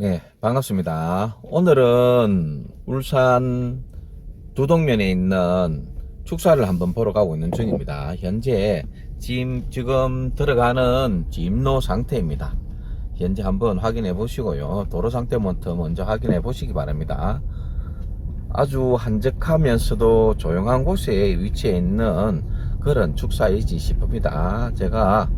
네, 반갑습니다. 오늘은 울산 두동면에 있는 축사를 한번 보러 가고 있는 중입니다. 현재 지금, 지금 들어가는 진로 상태입니다. 현재 한번 확인해 보시고요. 도로 상태부터 먼저 확인해 보시기 바랍니다. 아주 한적하면서도 조용한 곳에 위치해 있는 그런 축사이지 싶습니다. 제가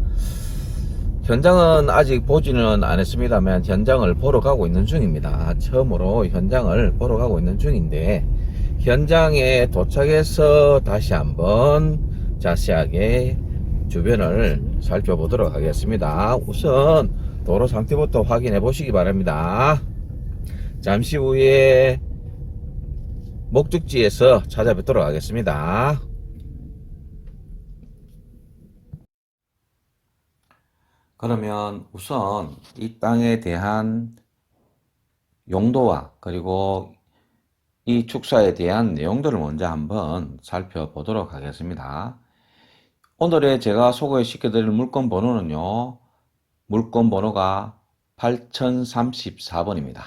현장은 아직 보지는 않았습니다만 현장을 보러 가고 있는 중입니다. 처음으로 현장을 보러 가고 있는 중인데 현장에 도착해서 다시 한번 자세하게 주변을 살펴보도록 하겠습니다. 우선 도로 상태부터 확인해 보시기 바랍니다. 잠시 후에 목적지에서 찾아뵙도록 하겠습니다. 그러면 우선 이 땅에 대한 용도와 그리고 이 축사에 대한 내용들을 먼저 한번 살펴보도록 하겠습니다. 오늘의 제가 소개시켜드릴 물건 번호는요, 물건 번호가 8034번입니다.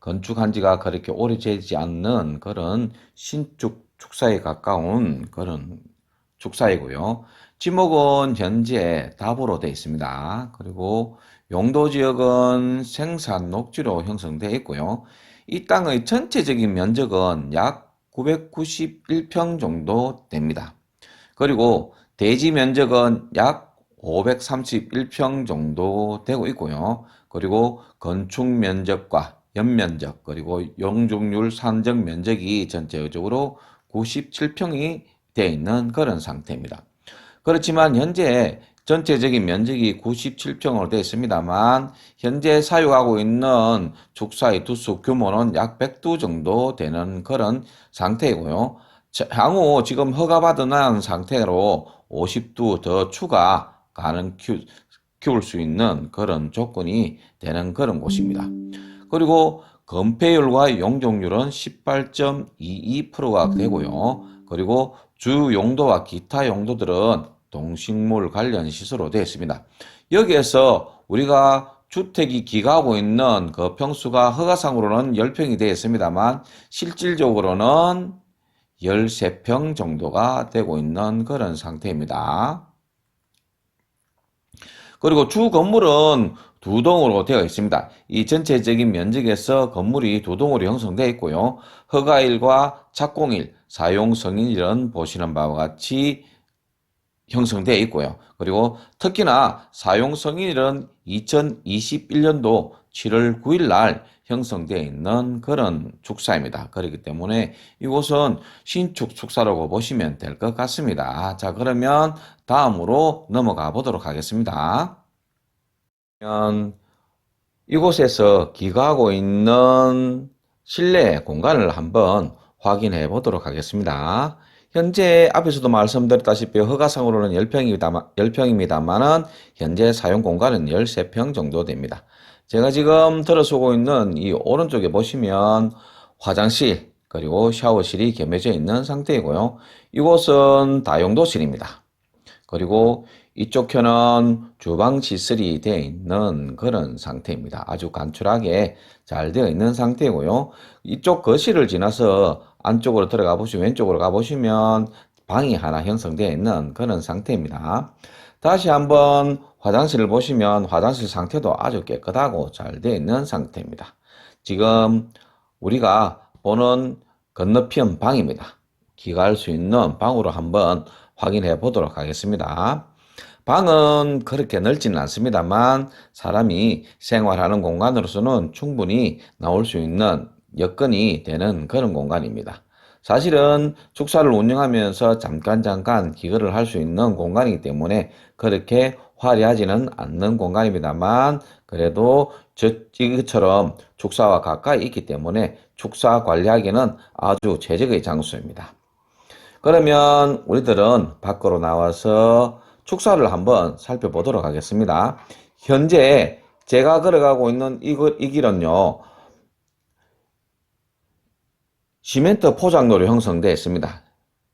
건축한 지가 그렇게 오래되지 않는 그런 신축 축사에 가까운 그런 축사이고요. 지목은 현재 답으로 되어 있습니다. 그리고 용도 지역은 생산 녹지로 형성되어 있고요. 이 땅의 전체적인 면적은 약 991평 정도 됩니다. 그리고 대지 면적은 약 531평 정도 되고 있고요. 그리고 건축 면적과 연면적 그리고 용적률 산적 면적이 전체적으로 97평이 되어 있는 그런 상태입니다. 그렇지만 현재 전체적인 면적이 97평으로 되어 있습니다만 현재 사용하고 있는 축사의 두수 규모는 약 100두 정도 되는 그런 상태이고요. 향후 지금 허가받은 상태로 50두 더 추가 가능 키, 키울 수 있는 그런 조건이 되는 그런 곳입니다. 그리고 건폐율과 용적률은 18.22%가 되고요. 그리고 주 용도와 기타 용도들은 동식물 관련 시설로 되어 있습니다. 여기에서 우리가 주택이 기가하고 있는 그 평수가 허가상으로는 10평이 되어 있습니다만 실질적으로는 13평 정도가 되고 있는 그런 상태입니다. 그리고 주 건물은 두 동으로 되어 있습니다. 이 전체적인 면적에서 건물이 두 동으로 형성되어 있고요. 허가일과 착공일, 사용 승인일은 보시는 바와 같이 형성되어 있고요. 그리고 특히나 사용 승인일은 2021년도 7월 9일 날 형성되어 있는 그런 축사입니다. 그렇기 때문에 이곳은 신축 축사라고 보시면 될 것 같습니다. 자, 그러면 다음으로 넘어가 보도록 하겠습니다. 이곳에서 기가하고 있는 실내 공간을 한번 확인해 보도록 하겠습니다. 현재 앞에서도 말씀드렸다시피 허가상으로는 10평입니다, 10평입니다만은 현재 사용 공간은 13평 정도 됩니다. 제가 지금 들어서고 있는 이 오른쪽에 보시면 화장실 그리고 샤워실이 겸해져 있는 상태이고요. 이곳은 다용도실입니다. 그리고 이쪽 편은 주방 시설이 되어 있는 그런 상태입니다. 아주 간추하게 잘 되어 있는 상태이고요. 이쪽 거실을 지나서 안쪽으로 들어가 보시면 왼쪽으로 가 보시면 방이 하나 형성되어 있는 그런 상태입니다. 다시 한번 화장실을 보시면 화장실 상태도 아주 깨끗하고 잘 되어 있는 상태입니다. 지금 우리가 보는 건너편 방입니다. 기가할 수 있는 방으로 한번 확인해 보도록 하겠습니다. 방은 그렇게 넓지는 않습니다만 사람이 생활하는 공간으로서는 충분히 나올 수 있는 여건이 되는 그런 공간입니다. 사실은 축사를 운영하면서 잠깐 잠깐 기거를 할 수 있는 공간이기 때문에 그렇게 화려하지는 않는 공간입니다만 그래도 저처럼 축사와 가까이 있기 때문에 축사 관리하기는 아주 최적의 장소입니다. 그러면 우리들은 밖으로 나와서 축사를 한번 살펴보도록 하겠습니다. 현재 제가 걸어가고 있는 이, 이 길은요, 시멘트 포장로로 형성되어 있습니다.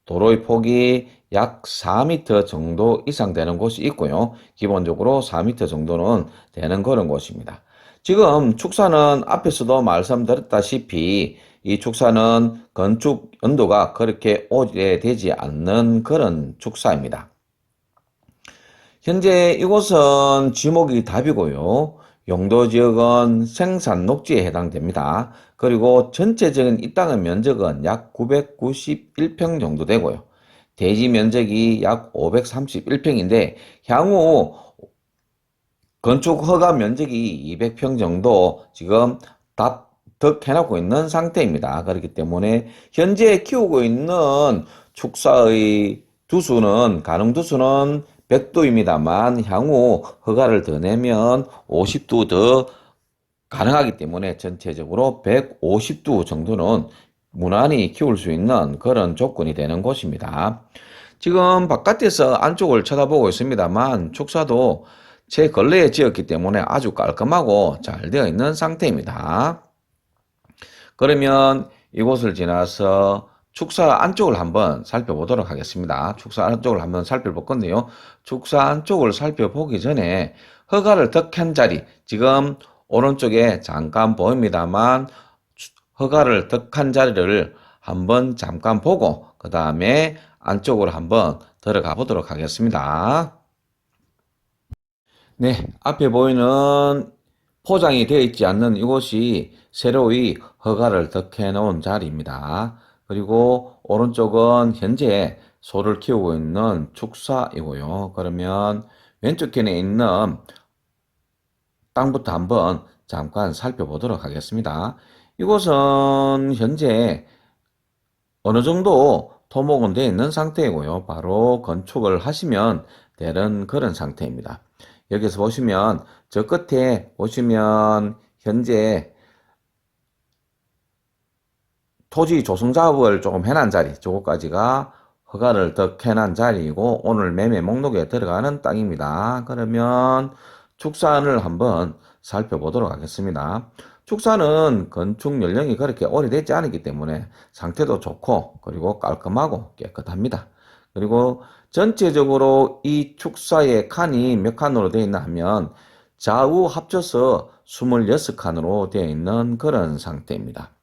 도로의 폭이 약 4m 정도 이상 되는 곳이 있고요. 기본적으로 4m 정도는 되는 그런 곳입니다. 지금 축사는 앞에서도 말씀드렸다시피 이 축사는 건축 연도가 그렇게 오래되지 않는 그런 축사입니다. 현재 이곳은 지목이 답이고요. 용도 지역은 생산 녹지에 해당됩니다. 그리고 전체적인 이 땅의 면적은 약 991평 정도 되고요. 대지 면적이 약 531평인데 향후 건축 허가 면적이 200평 정도 지금 답득 해놓고 있는 상태입니다. 그렇기 때문에 현재 키우고 있는 축사의 두수는 가능 두수는 100도입니다만 향후 허가를 더 내면 50도 더 가능하기 때문에 전체적으로 150도 정도는 무난히 키울 수 있는 그런 조건이 되는 곳입니다. 지금 바깥에서 안쪽을 쳐다보고 있습니다만 축사도 제 근래에 지었기 때문에 아주 깔끔하고 잘 되어 있는 상태입니다. 그러면 이곳을 지나서 축사 안쪽을 한번 살펴보도록 하겠습니다. 축사 안쪽을 한번 살펴볼 건데요. 축사 안쪽을 살펴보기 전에 허가를 득한 자리, 지금 오른쪽에 잠깐 보입니다만 허가를 득한 자리를 한번 잠깐 보고 그 다음에 안쪽으로 한번 들어가 보도록 하겠습니다. 네, 앞에 보이는 포장이 되어 있지 않는 이곳이 새로이 허가를 득해 놓은 자리입니다. 그리고 오른쪽은 현재 소를 키우고 있는 축사이고요. 그러면 왼쪽 편에 있는 땅부터 한번 잠깐 살펴보도록 하겠습니다. 이곳은 현재 어느 정도 토목은 되어 있는 상태이고요. 바로 건축을 하시면 되는 그런 상태입니다. 여기서 보시면 저 끝에 보시면 현재 토지 조성 작업을 조금 해놓은 자리, 저거까지가 허가를 더 해놓은 자리이고 오늘 매매 목록에 들어가는 땅입니다. 그러면 축산을 한번 살펴보도록 하겠습니다. 축사는 건축 연령이 그렇게 오래되지 않았기 때문에 상태도 좋고 그리고 깔끔하고 깨끗합니다. 그리고 전체적으로 이 축사의 칸이 몇 칸으로 되어 있나 하면 좌우 합쳐서 26칸으로 되어 있는 그런 상태입니다.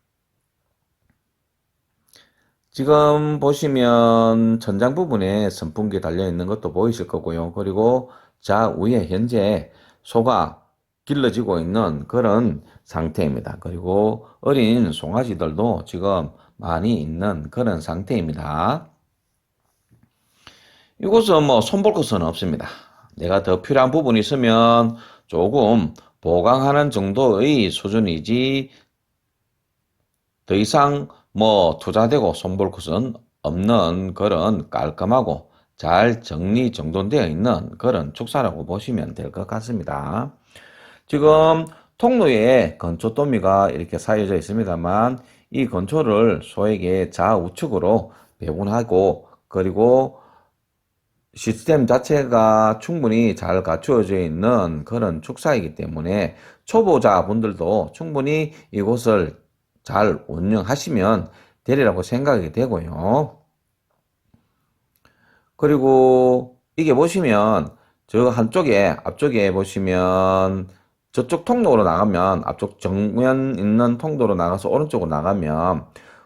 지금 보시면 천장 부분에 선풍기 달려 있는 것도 보이실 거고요. 그리고 좌우에 현재 소가 길러지고 있는 그런 상태입니다. 그리고 어린 송아지들도 지금 많이 있는 그런 상태입니다. 이곳은 뭐 손볼 것은 없습니다. 내가 더 필요한 부분이 있으면 조금 보강하는 정도의 수준이지 더 이상 뭐 투자되고 손볼 것은 없는 그런 깔끔하고 잘 정리 정돈되어 있는 그런 축사라고 보시면 될 것 같습니다. 지금 통로에 건초 도미가 이렇게 쌓여져 있습니다만 이 건초를 소에게 좌우측으로 배분하고 그리고 시스템 자체가 충분히 잘 갖추어져 있는 그런 축사이기 때문에 초보자분들도 충분히 이곳을 잘 운영하시면 되리라고 생각이 되고요. 그리고 이게 보시면 저 한쪽에 앞쪽에 보시면 저쪽 통로로 나가면 앞쪽 정면 있는 통로로 나가서 오른쪽으로 나가면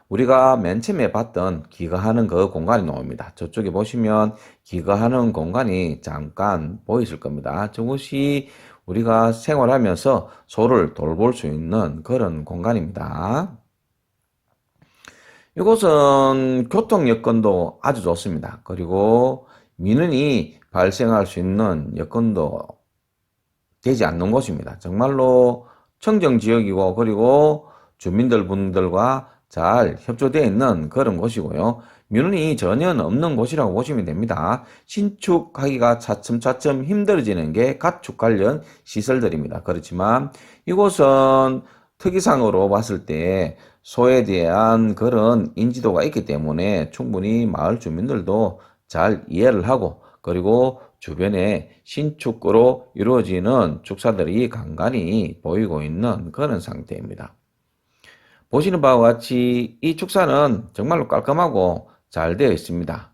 우리가 맨 처음에 봤던 기거하는 그 공간이 나옵니다. 저쪽에 보시면 기거하는 공간이 잠깐 보이실 겁니다. 저것이 우리가 생활하면서 소를 돌볼 수 있는 그런 공간입니다. 이곳은 교통 여건도 아주 좋습니다. 그리고 민원이 발생할 수 있는 여건도 되지 않는 곳입니다. 정말로 청정 지역이고 그리고 주민들 분들과 잘 협조되어 있는 그런 곳이고요. 민원이 전혀 없는 곳이라고 보시면 됩니다. 신축하기가 차츰차츰 힘들어지는 게 가축 관련 시설들입니다. 그렇지만 이곳은 특이상으로 봤을 때 소에 대한 그런 인지도가 있기 때문에 충분히 마을 주민들도 잘 이해를 하고 그리고 주변에 신축으로 이루어지는 축사들이 간간히 보이고 있는 그런 상태입니다. 보시는 바와 같이 이 축사는 정말로 깔끔하고 잘 되어 있습니다.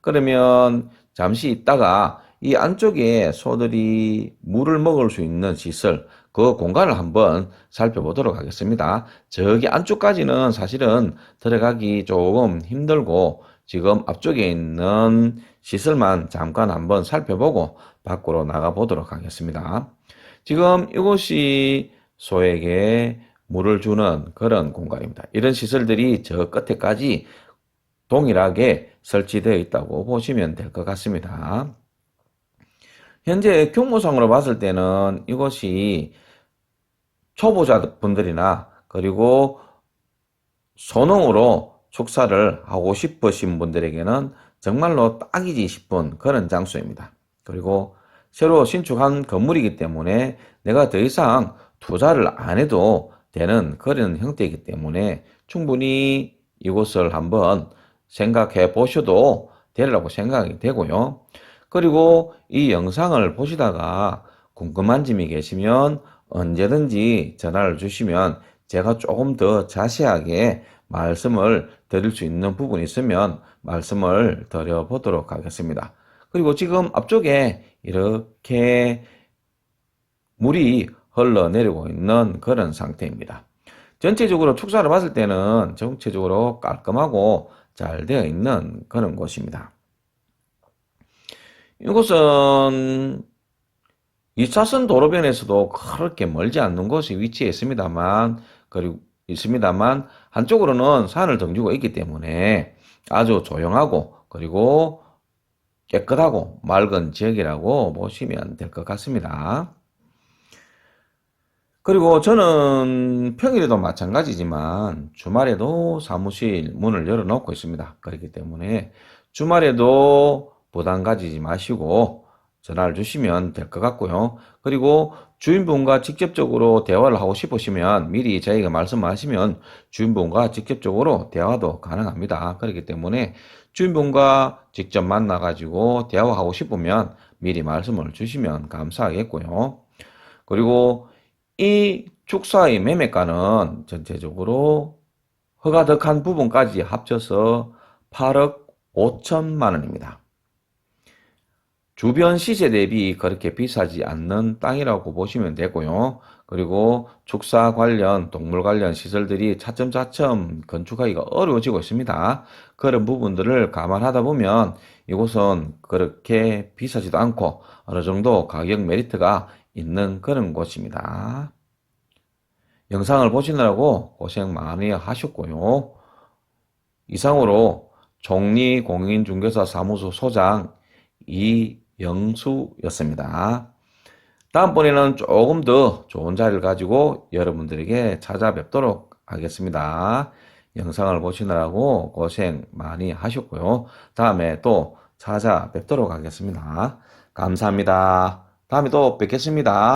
그러면 잠시 있다가 이 안쪽에 소들이 물을 먹을 수 있는 시설, 그 공간을 한번 살펴보도록 하겠습니다. 저기 안쪽까지는 사실은 들어가기 조금 힘들고 지금 앞쪽에 있는 시설만 잠깐 한번 살펴보고 밖으로 나가 보도록 하겠습니다. 지금 이곳이 소에게 물을 주는 그런 공간입니다. 이런 시설들이 저 끝에까지 동일하게 설치되어 있다고 보시면 될 것 같습니다. 현재 규모상으로 봤을 때는 이것이 초보자분들이나 그리고 소농으로 축사를 하고 싶으신 분들에게는 정말로 딱이지 싶은 그런 장소입니다. 그리고 새로 신축한 건물이기 때문에 내가 더 이상 투자를 안 해도 되는 그런 형태이기 때문에 충분히 이곳을 한번 생각해 보셔도 되리라고 생각이 되고요. 그리고 이 영상을 보시다가 궁금한 점이 계시면 언제든지 전화를 주시면 제가 조금 더 자세하게 말씀을 드릴 수 있는 부분이 있으면 말씀을 드려보도록 하겠습니다. 그리고 지금 앞쪽에 이렇게 물이 흘러내리고 있는 그런 상태입니다. 전체적으로 축사를 봤을 때는 전체적으로 깔끔하고 잘 되어 있는 그런 곳입니다. 이곳은 2차선 도로변에서도 그렇게 멀지 않는 곳에 위치해 있습니다만, 그리고 있습니다만, 한쪽으로는 산을 등지고 있기 때문에 아주 조용하고, 그리고 깨끗하고 맑은 지역이라고 보시면 될 것 같습니다. 그리고 저는 평일에도 마찬가지지만 주말에도 사무실 문을 열어놓고 있습니다. 그렇기 때문에 주말에도 부담 가지지 마시고 전화를 주시면 될 것 같고요. 그리고 주인분과 직접적으로 대화를 하고 싶으시면 미리 저희가 말씀하시면 주인분과 직접적으로 대화도 가능합니다. 그렇기 때문에 주인분과 직접 만나가지고 대화하고 싶으면 미리 말씀을 주시면 감사하겠고요. 그리고 이 축사의 매매가는 전체적으로 허가득한 부분까지 합쳐서 8억 5천만 원입니다. 주변 시세 대비 그렇게 비싸지 않는 땅이라고 보시면 되고요. 그리고 축사 관련, 동물 관련 시설들이 차츰차츰 건축하기가 어려워지고 있습니다. 그런 부분들을 감안하다 보면 이곳은 그렇게 비싸지도 않고 어느 정도 가격 메리트가 있는 그런 곳입니다. 영상을 보시느라고 고생 많이 하셨고요. 이상으로 종리공인중개사 사무소 소장 이영수였습니다. 다음번에는 조금 더 좋은 자리를 가지고 여러분들에게 찾아뵙도록 하겠습니다. 영상을 보시느라고 고생 많이 하셨고요. 다음에 또 찾아뵙도록 하겠습니다. 감사합니다. 다음에 또 뵙겠습니다.